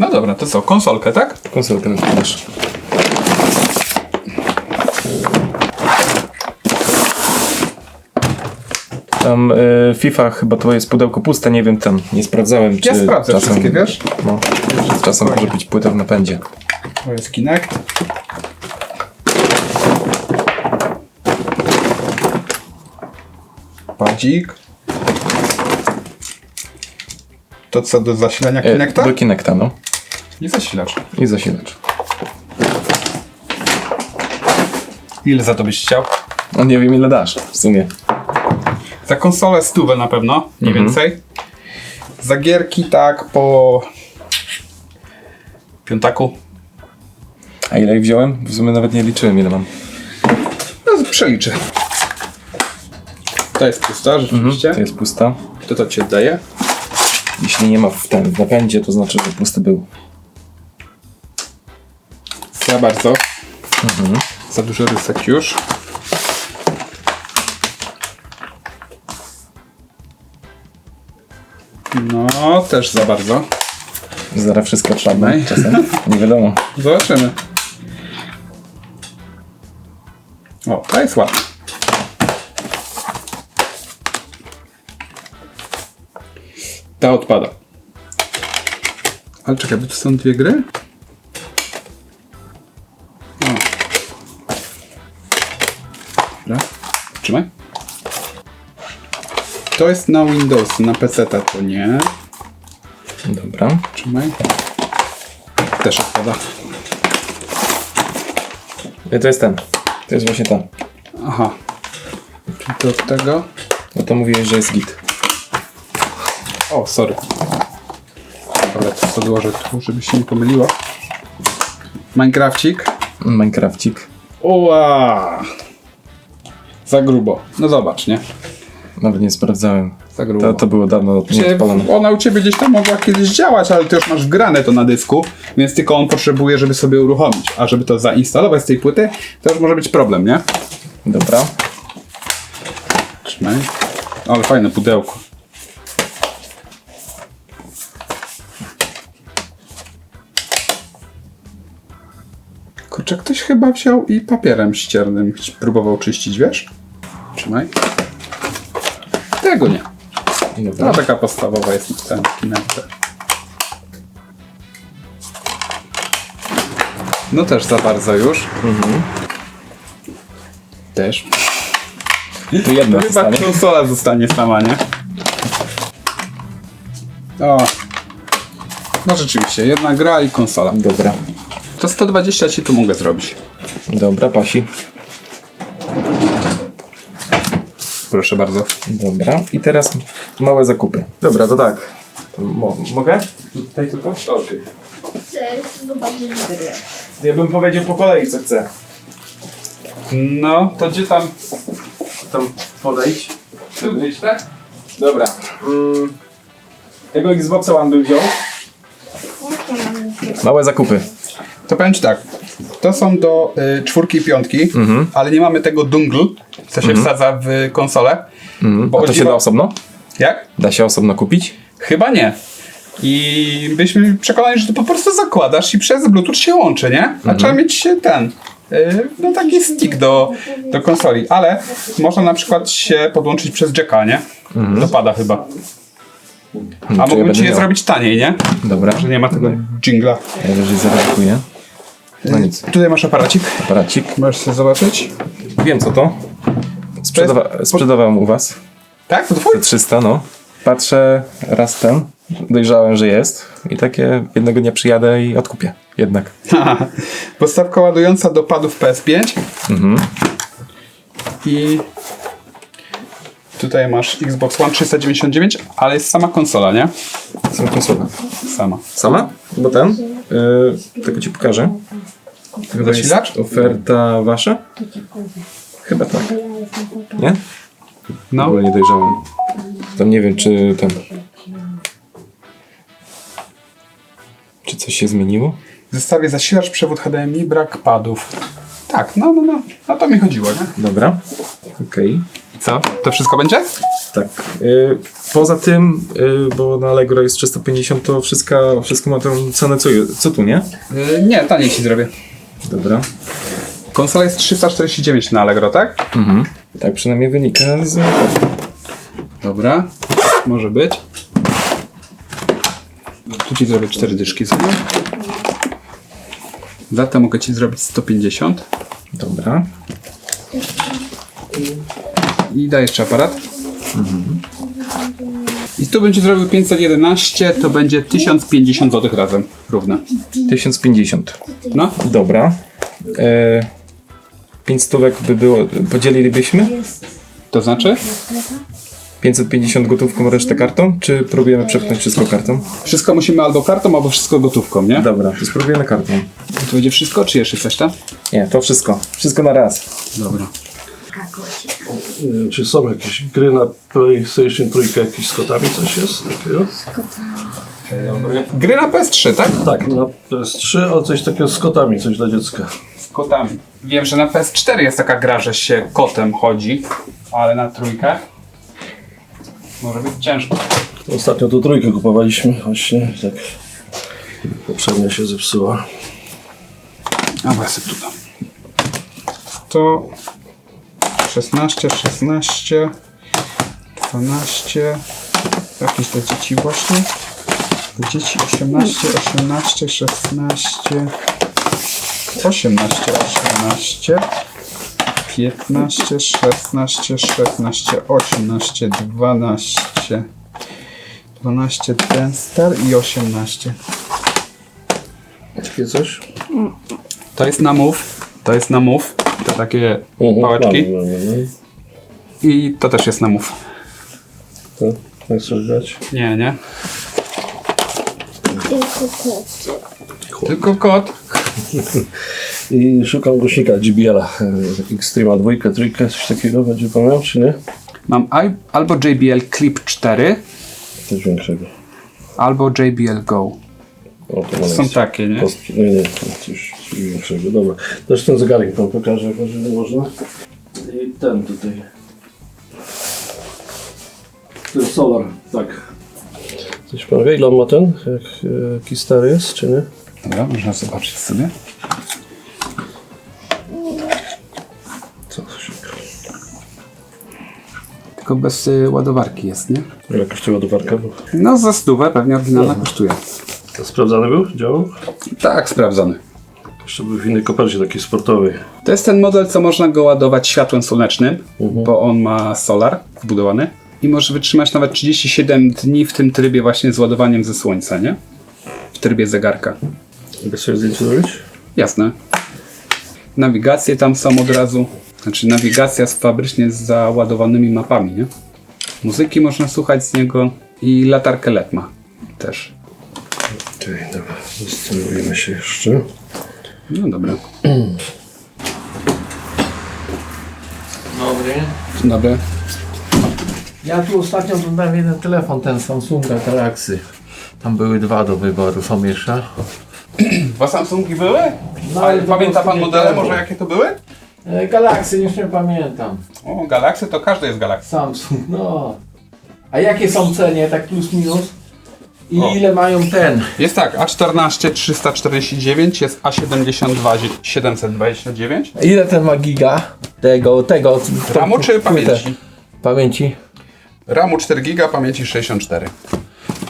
No dobra, to co, konsolkę, tak? Konsolkę też. Tam y, FIFA chyba to jest pudełko puste, nie wiem tam, nie sprawdzałem czy Ja sprawdzę czasem, wszystkie, wiesz? No, czasem może być płyta w napędzie. To jest Kinect. Padzik. To co, do zasilania E, Kinecta? Do Kinecta, no. I zasilacz. I zasilacz. Ile za to byś chciał? No nie wiem ile dasz w sumie. Za konsolę stówę na pewno, nie Mhm. więcej. Za gierki tak po... Piątaku. A ile ich wziąłem? W sumie nawet nie liczyłem ile mam. No, przeliczę. To jest pusta, rzeczywiście. Mhm, To jest pusta. To to ci oddaję. Jeśli nie ma w ten w napędzie, to znaczy, że pusty był. Za bardzo. Mhm. Za dużo rysek już. No, też za bardzo. Zaraz wszystko trzeba Ej. czasem. Nie wiadomo. Zobaczymy. O, to jest ładne. Ta odpada. Ale czekaj, bo to są dwie gry? To jest na Windows, na PC to nie. Dobra. Trzymaj. Też odpada. To jest ten. To jest właśnie ta. Aha. Czyli to od tego. No to mówiłeś, że jest git. O, sorry. Ale to podłożę tu, żeby się nie pomyliło. Minecrafcik. Minecrafcik. Oła! Za grubo. No zobacz, nie? Nawet nie sprawdzałem. Za grubo. To, to było dawno nieodpalone. Ona u ciebie gdzieś tam mogła kiedyś działać, ale ty już masz wgrane to na dysku, więc tylko on potrzebuje, żeby sobie uruchomić. A żeby to zainstalować z tej płyty, to już może być problem, nie? Dobra. Trzymaj. Ale fajne pudełko. Kurczę, ktoś chyba wziął i papierem ściernym próbował czyścić, wiesz? Trzymaj. Tego nie. Dobra. No taka podstawowa jest ten kinecta. No też za bardzo już. Też. Tu jedna To chyba zostanie. konsola zostanie sama, nie? O. No rzeczywiście, jedna gra i konsola. Dobra. To 120 ci tu mogę zrobić. Dobra, pasi. Proszę bardzo. Dobra. I teraz małe zakupy. Dobra, to tak. Mo mogę? Tutaj tylko? Chcę zobaczyć. Ja bym powiedział po kolei, co chcę. No, to gdzie tam? Tam podejdź. Tu gdzieś, tak? Dobra. Mm. Tego Xboxa One bym wziął. Małe zakupy. To powiem ci tak. To są do y, czwórki i piątki, ale nie mamy tego dongle, co się wsadza w konsolę. Mm. Bo A to się da osobno? Jak? Da się osobno kupić? Chyba nie. I byliśmy przekonani, że to po prostu zakładasz i przez Bluetooth się łączy, nie? A trzeba mieć ten. y, No taki stick do, do konsoli, ale można na przykład się podłączyć przez jacka, nie? Dopada chyba. A ja mógłbym będę ci je miał? zrobić taniej, nie? Dobra. Że nie ma tego jingla. Ja już zaryzykuję. No nic. Tutaj masz aparacik. Aparacik. Możesz sobie zobaczyć. Wiem co to. Sprzedawa sprzedawałem u was. Tak? To twój? Te 300, no. Patrzę raz ten. Dojrzałem, że jest. I takie jednego dnia przyjadę i odkupię. Jednak. Podstawka ładująca do padów PS5. Mhm. I tutaj masz Xbox One 399, ale jest sama konsola, nie? Są konsola. Sama. Sama? Bo ten? Yy, tylko ci pokażę. Chyba jest? Oferta wasza? Chyba tak. Nie? No. Ogólnie dojrzałem. Tam nie wiem, czy ten... Czy coś się zmieniło? W zestawie zasilacz, przewód HDMI, brak padów. Tak, no, no, no. O to mi chodziło, nie? Dobra. Okej. Co? To wszystko będzie? Tak. Yy, Poza tym, y, bo na Allegro jest 350, to wszystko, wszystko ma tą cenę co, co tu, nie? Yy, nie, taniej ci zrobię. Dobra. Konsola jest 349 na Allegro, tak? Mhm. Tak przynajmniej wynika z... Dobra, może być. Tu ci zrobię 4 dyszki sobie. Za to mogę ci zrobić 150. Dobra. I daj jeszcze aparat. I tu będzie zrobił 511, to będzie 1050 zł razem, równe. 1050. No, Dobra. E, 5 stówek by było, podzielilibyśmy? to znaczy? 550 gotówką, resztę kartą? Czy próbujemy przepchnąć wszystko kartą? Wszystko musimy albo kartą, albo wszystko gotówką, nie? Dobra, to spróbujemy kartą. To będzie wszystko, czy jeszcze coś tam? Nie, to wszystko. Wszystko na raz. Dobra. Y, Czy są jakieś gry na PlayStation Trójkę, jakieś z kotami coś jest takiego? Gry na PS3, tak? Tak, na PS3, ale coś takiego z kotami, coś dla dziecka. Z kotami. Wiem, że na PS4 jest taka gra, że się kotem chodzi, ale na trójkę może być ciężko. Ostatnio tu trójkę kupowaliśmy właśnie, tak poprzednia się zepsuła. A sobie tu. To 16, 16, 12, jakieś te dzieci właśnie. Dzieci 18, 18, 16, 18, 18, 15, 16, 16, 18, 12, 12 ten star i 18. Takie coś? To jest na move. To jest na To takie pałeczki. Mamy, mamy, no. I to też jest na move. To, jak chcesz grać? Nie, nie. Tylko koty. Tylko kot. I szukam głośnika JBL-a, Extrema 2, trójkę, coś takiego będzie pan miał, czy nie? Mam albo JBL Clip 4, Coś większego. albo JBL Go. O, to Są takie, nie? Kostki, nie, nie, coś większego, dobra. Też ten zegarek pan pokaże, jak można. I ten tutaj. Ten solar, tak. Coś pan wie, ile on ma ten? Jak, e, jaki stary jest, czy nie? Dobra, można zobaczyć sobie. Co to się... Tylko bez y, ładowarki jest, nie? Jakaś to ładowarka. No za stówę pewnie oryginalna kosztuje. To Sprawdzany był? Działał? Tak, sprawdzony. Jeszcze był w innej kopercie takiej sportowej. To jest ten model, co można go ładować światłem słonecznym, bo on ma solar wbudowany i może wytrzymać nawet 37 dni w tym trybie właśnie z ładowaniem ze słońca, nie? W trybie zegarka. Mogę sobie zdjęcie zrobić? Jasne. Nawigacje tam są od razu. Znaczy nawigacja z fabrycznie z załadowanymi mapami, nie? Muzyki można słuchać z niego i latarkę LED ma też. Okej, dobra. Zastanowimy się jeszcze. No dobra. Dobry. Dzień dobry. Ja tu ostatnio oglądałem jeden telefon, ten Samsunga Galaxy. Tam były dwa do wyboru, są jeszcze. Dwa Samsungi były? No, ale pamięta pan modele może jakie to były? E, Galaxy, już nie pamiętam. O, Galaxy to każdy jest Galaxy. Samsung, no. A jakie są cenie, tak plus minus? I O. ile mają ten? Jest tak, A14 349, jest A72 729. Ile ten ma giga? Tego, tego. Ramu czy płytę. pamięci? Pamięci? RAMu 4 GB, pamięci 64.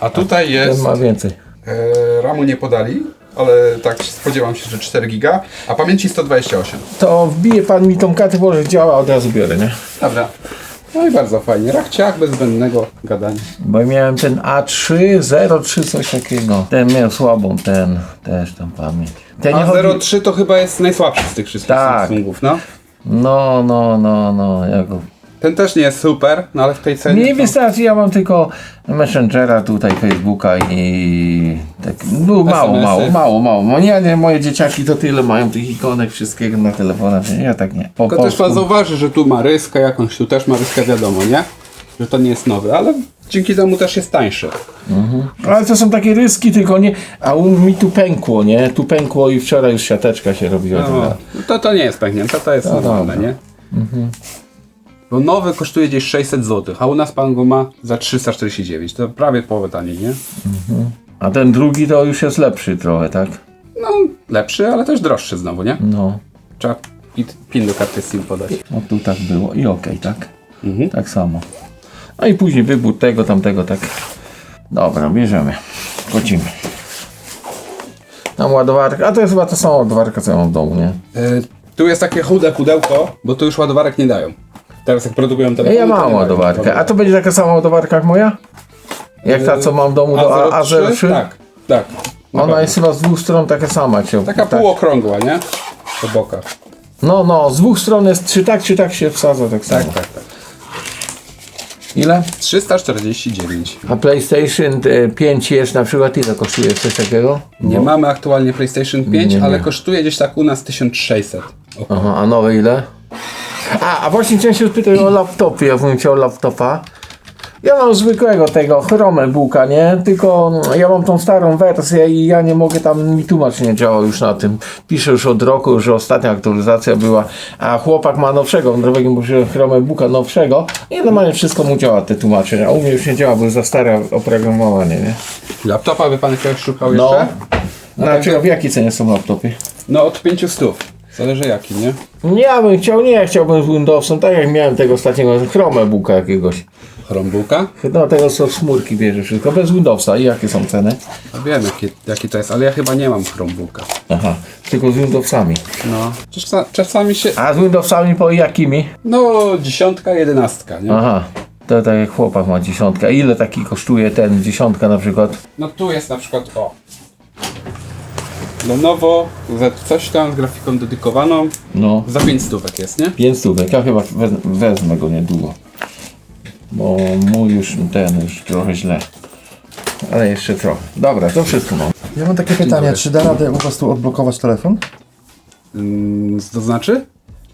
A tutaj Ten jest... ma więcej. E, RAMu nie podali, ale tak spodziewam się, że 4 giga, a pamięci 128. To wbije pan mi tą kartę, bo działa, od razu biorę, nie? Dobra. No i bardzo fajnie. Rachciach bez zbędnego gadania. Bo miałem ten A3, 03, coś takiego. Ten miał słabą, ten też tam pamięć. Ten A chodzi... 03 to chyba jest najsłabszy z tych wszystkich Tak. Samsungów, no. No, no, no, no. Ja go... Ten też nie jest super, no ale w tej cenie... Mi to- wystarczy, ja mam tylko Messengera tutaj, Facebooka i tak, no mało, mało, mało, mało. No nie, nie, moje dzieciaki to tyle mają tych ikonek, wszystkiego na telefonach, nie, ja tak nie. Po Tylko też pan zauważy, że tu ma ryskę jakąś, tu też ma ryskę, wiadomo, nie? Że to nie jest nowy, ale dzięki temu też jest tańszy. Ale to są takie ryski, tylko nie, a u mi tu pękło, nie, tu pękło i wczoraj już siateczka się robiła. No, No. to, to nie jest pęknięte, to jest No normalne, nie? Bo nowy kosztuje gdzieś 600 zł, a u nas pan go ma za 349. To prawie połowę taniej, nie? A ten drugi to już jest lepszy trochę, tak? No, lepszy, ale też droższy znowu, nie? No. Trzeba pin, pin do karty SIM podać. No tu tak było i okej, tak? Tak samo. No i później wybór tego, tamtego, tak. Dobra, bierzemy. Kocimy. Tam ładowarka, a to jest chyba ta sama ładowarka, co ja mam w domu, nie? Y, tu jest takie chude pudełko, bo tu już ładowarek nie dają. Teraz jak produkują telefony, Ja to mam nie ładowarkę. A to będzie taka sama ładowarka jak moja? Jak ta, co mam w domu do A- A03? A03? Tak, tak. Na Ona jest chyba z dwóch stron taka sama. Jak się, Taka tak. półokrągła, nie? Po bokach. No, no, z dwóch stron jest trzy tak, czy tak się wsadza tak samo. Tak, tak, tak. Ile? 349. A PlayStation e, 5 jest na przykład ile kosztuje coś takiego? Nie mamy aktualnie PlayStation 5, No. Nie, nie. ale kosztuje gdzieś tak u nas 1600. O, Aha, a nowe ile? A, a właśnie chciałem się spytać o laptopie, ja bym chciał laptopa. Ja mam zwykłego tego Chromebooka, nie? Tylko ja mam tą starą wersję i ja nie mogę tam, mi tłumacz nie działa już na tym. Piszę już od roku, że ostatnia aktualizacja była, a chłopak ma nowszego, nowego muszę Chromebooka nowszego i normalnie wszystko mu działa te tłumaczenia, a u mnie już nie działa, bo jest za stare oprogramowanie, nie? Laptopa by pan jakiegoś szukał No. jeszcze? Znaczy, a w jakiej cenie są laptopy? No od 500. Zależy jaki, nie? Ja bym chciał, nie, chciałbym z Windowsem, tak jak miałem tego ostatniego Chromebooka jakiegoś. Chromebooka? No tego co z chmurki bierze wszystko, bez Windowsa. I jakie są ceny? No wiem jaki, jaki to jest, ale ja chyba nie mam Chromebooka. Aha, tylko z Windowsami. No. Czasa, czasami się... A z Windowsami po jakimi? No dziesiątka, jedenastka, nie? Aha, to tak jak chłopak ma dziesiątkę. Ile taki kosztuje ten dziesiątka na przykład? No tu jest na przykład o. Lenovo Z coś tam z grafiką dedykowaną. No, Za 5 stówek jest, nie? pięć stówek. Ja chyba wez, wezmę go niedługo. Bo mój już ten, już trochę źle. Ale jeszcze trochę. Dobra, to wszystko mam. Ja mam takie pytanie, czy da radę u was tu odblokować telefon? Mm, to znaczy?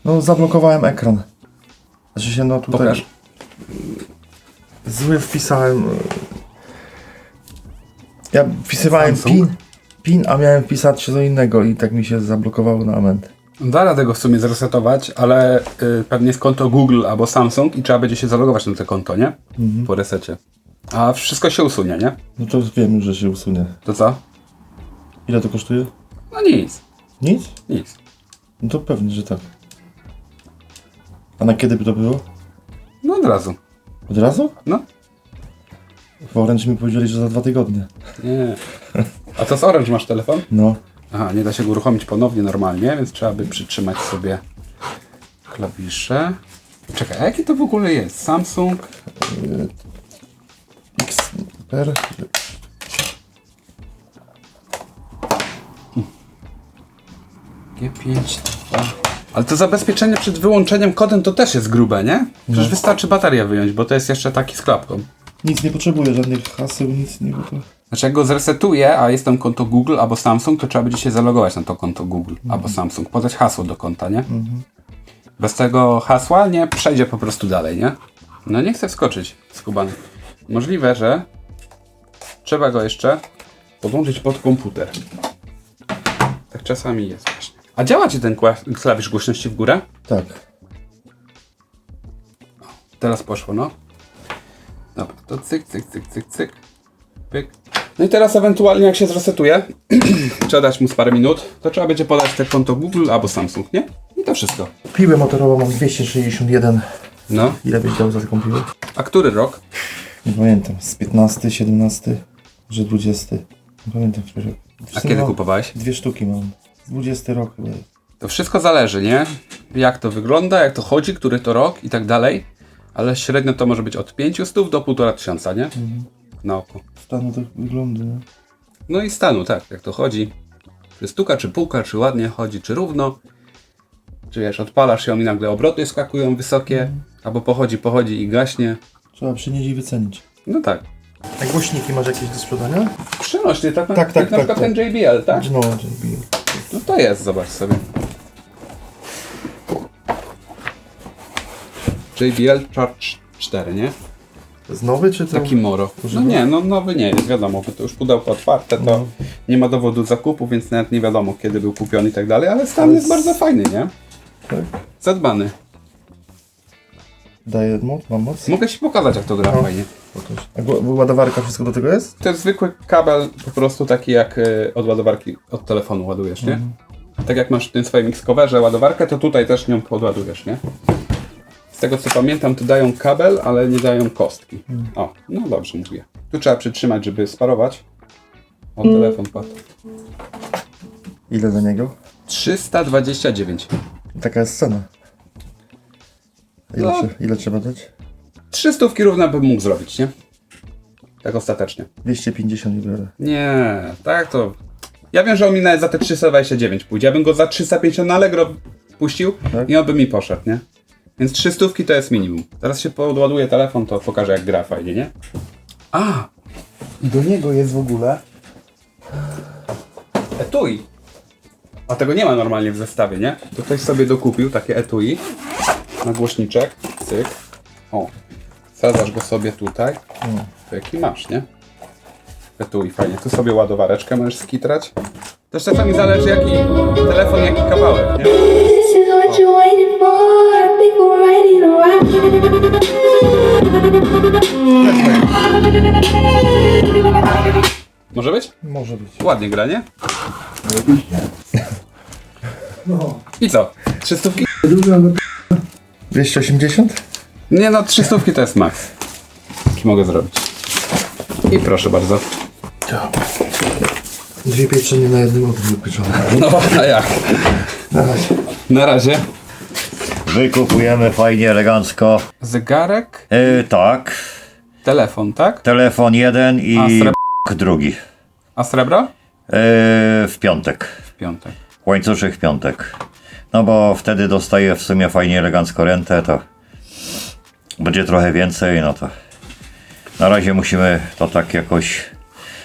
No zablokowałem ekran. Znaczy się no tutaj... Pokaż. Zły wpisałem... y, Ja wpisywałem Samsung? PIN, PIN, a miałem wpisać co innego i tak mi się zablokowało na moment. Da radę go w sumie zresetować, ale y, pewnie jest konto Google albo Samsung i trzeba będzie się zalogować na to konto, nie? Po resecie. A wszystko się usunie, nie? No to wiem że się usunie. To co? Ile to kosztuje? No nic, Nic? nic. No to pewnie, że tak. A na kiedy by to było? No od razu. Od razu? No. W Orange mi powiedzieli, że za dwa tygodnie. Nie. A to z Orange masz telefon? No. Aha, nie da się go uruchomić ponownie normalnie, więc trzeba by przytrzymać sobie klawisze. Czekaj, a jaki to w ogóle jest? Samsung? XPR? G5, 2. Ale to zabezpieczenie przed wyłączeniem kodem to też jest grube, nie? Przecież wystarczy baterię wyjąć, bo to jest jeszcze taki z klapką. Nic nie potrzebuję, żadnych haseł, nic nie... To... Znaczy jak go zresetuję, a jest tam konto Google albo Samsung, to trzeba będzie się zalogować na to konto Google albo Samsung, podać hasło do konta, nie? Bez tego hasła nie przejdzie po prostu dalej, nie? No nie chcę wskoczyć z Kubany. Możliwe, że trzeba go jeszcze podłączyć pod komputer. Tak czasami jest właśnie. A działa Ci ten klawisz głośności w górę? Tak. Teraz poszło, no. Dobra, to cyk, cyk, cyk, cyk, cyk. Pyk. No i teraz ewentualnie jak się zresetuje, trzeba dać mu z parę minut, to trzeba będzie podać te konto Google albo Samsung, nie? I to wszystko. Piłę motorową mam 261. No. Ile byś dał za taką piłę? A który rok? Nie pamiętam. Z 15, 17, że 20. Nie pamiętam, który rok. A kiedy kupowałeś? Dwie sztuki mam. 20 rok chyba. To wszystko zależy, nie? Jak to wygląda, jak to chodzi, który to rok i tak dalej. Ale średnio to może być od 500 do 1500, nie? Na oko. Stanu tak wygląda, nie? No i stanu, tak, jak to chodzi. Czy stuka, czy półka, czy ładnie chodzi, czy równo. Czy wiesz, odpalasz ją i nagle obroty skakują wysokie, albo pochodzi, pochodzi i gaśnie. Trzeba przynieść i wycenić. No tak. A głośniki masz jakieś do sprzedania? Przenośny, tak, Tak, tak, jak na tak, przykład tak. ten JBL, tak? No, JBL. No to jest, zobacz sobie. JBL Charge 4, nie? Jest nowy czy to? Taki moro. No nie, no nowy nie jest, wiadomo, bo to już pudełko otwarte, to No. nie ma dowodu zakupu, więc nawet nie wiadomo kiedy był kupiony i tak dalej, ale stan jest bardzo fajny, nie? Tak. Zadbany. Daje moc? Mam moc? Mogę ci pokazać, jak to gra fajnie. A ładowarka wszystko do tego jest? To jest zwykły kabel, po prostu taki jak y, od ładowarki, od telefonu ładujesz, nie? Tak jak masz w tym swoim X-coverze ładowarkę, to tutaj też nią podładujesz, nie? Z tego co pamiętam, to dają kabel, ale nie dają kostki. O, no dobrze mówię. Tu trzeba przytrzymać, żeby sparować. O, telefon padł. Ile za niego? 329. Taka jest cena. Ile, No. trze- ile trzeba dać? 300 równa bym mógł zrobić, nie? Tak ostatecznie. 250 i biorę. Nie, tak to. Ja wiem, że on mi nawet za te 329 pójdzie. Ja bym go za 350 na Allegro puścił Tak? i on by mi poszedł, nie? Więc 300 to jest minimum. Teraz się podładuje telefon, to pokażę jak gra fajnie, nie? A! I do niego jest w ogóle etui. A tego nie ma normalnie w zestawie, nie? To ktoś sobie dokupił takie etui na głośniczek. Cyk. O. Sadzasz go sobie tutaj. To jaki masz, nie? etui fajnie. Tu sobie ładowareczkę możesz skitrać. Też czasami zależy jaki telefon, jaki kawałek, nie? This is what you're waiting for. Może być? Może być. Ładnie gra, nie? I co? 300? 280? Nie no, 300 to jest max. Jaki mogę zrobić. I proszę bardzo. Dwie pieczenie na jednym ogniu pieczone. No, a jak? Na razie. Na razie. Wykupujemy fajnie, elegancko. Zegarek, Yy, tak, telefon, tak? telefon jeden i A srebro? drugi. A srebro? Yy, w piątek. W piątek. Łańcuszek w piątek. No bo wtedy dostaję w sumie fajnie, elegancko rentę, to będzie trochę więcej, no to na razie musimy to tak jakoś,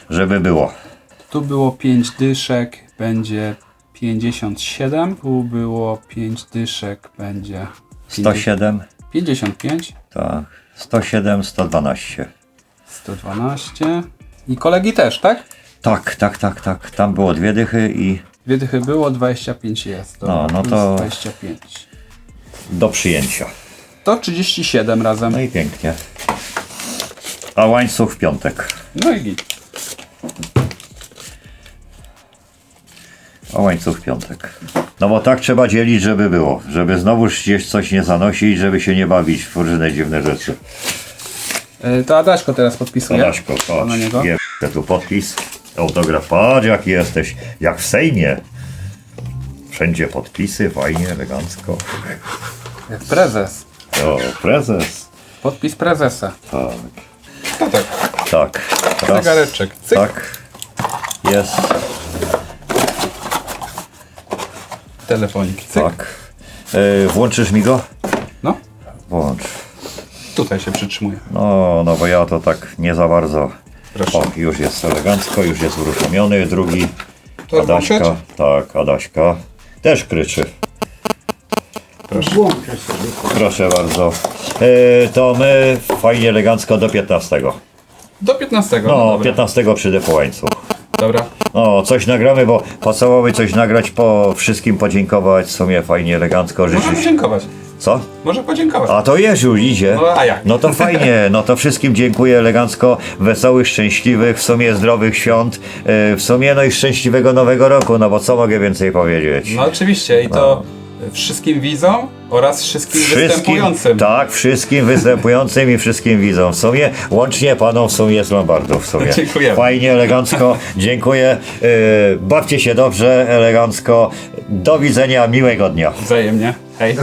żeby było. Tu było 5 dyszek, będzie 57. Tu było 5 dyszek, będzie 107, 55, tak, 107, 112. 112. I kolegi też, tak? Tak, tak, tak, tak. Tam było dwie dychy i Dwie dychy było, 25 jest. To No, no to- 25. do przyjęcia. To 37 razem. No i pięknie. A łańcuch w piątek. No i git. A łańcuch piątek. No bo tak trzeba dzielić, żeby było. Żeby znowuż gdzieś coś nie zanosić, żeby się nie bawić w różne dziwne rzeczy. E, To Adaśko teraz podpisuje. Adaśko, na niego. patrz, je tu podpis, autograf, patrz jaki jesteś, jak w Sejmie. Wszędzie podpisy, fajnie, elegancko. Jak prezes. O, prezes. Podpis prezesa. Tak, To tak. tak. Raz, Zegareczek. Cyk. Tak, jest, Telefonik. Cyk. tak. E, włączysz mi go? No, Włącz. tutaj się przytrzymuje. No, no bo ja to tak nie za bardzo. Proszę. O, już jest elegancko, już jest uruchomiony. Drugi. To Adaśka. włączyć? Tak, Adaśka. Też kryczy. Proszę. Proszę bardzo. E, to my fajnie elegancko do 15. Do 15. No, dobra. 15 przyjdę po łańcuch. Dobra. No, coś nagramy, bo pasowałoby coś nagrać, po wszystkim podziękować. W sumie fajnie elegancko Może życzyć. podziękować. Co? Może podziękować. A to Jeziu idzie. No, a jak? No to fajnie, no to wszystkim dziękuję elegancko, wesołych, szczęśliwych, w sumie zdrowych świąt, yy, w sumie no i szczęśliwego nowego roku, no bo co mogę więcej powiedzieć? No oczywiście i to wszystkim widzom oraz wszystkim, występującym. tak, wszystkim występującym i wszystkim widzom. W sumie, łącznie panom w sumie z Lombardów w sumie. Dziękujemy. Fajnie, elegancko, dziękuję. Yy, bawcie się dobrze, elegancko. Do widzenia, miłego dnia. Wzajemnie. Hej.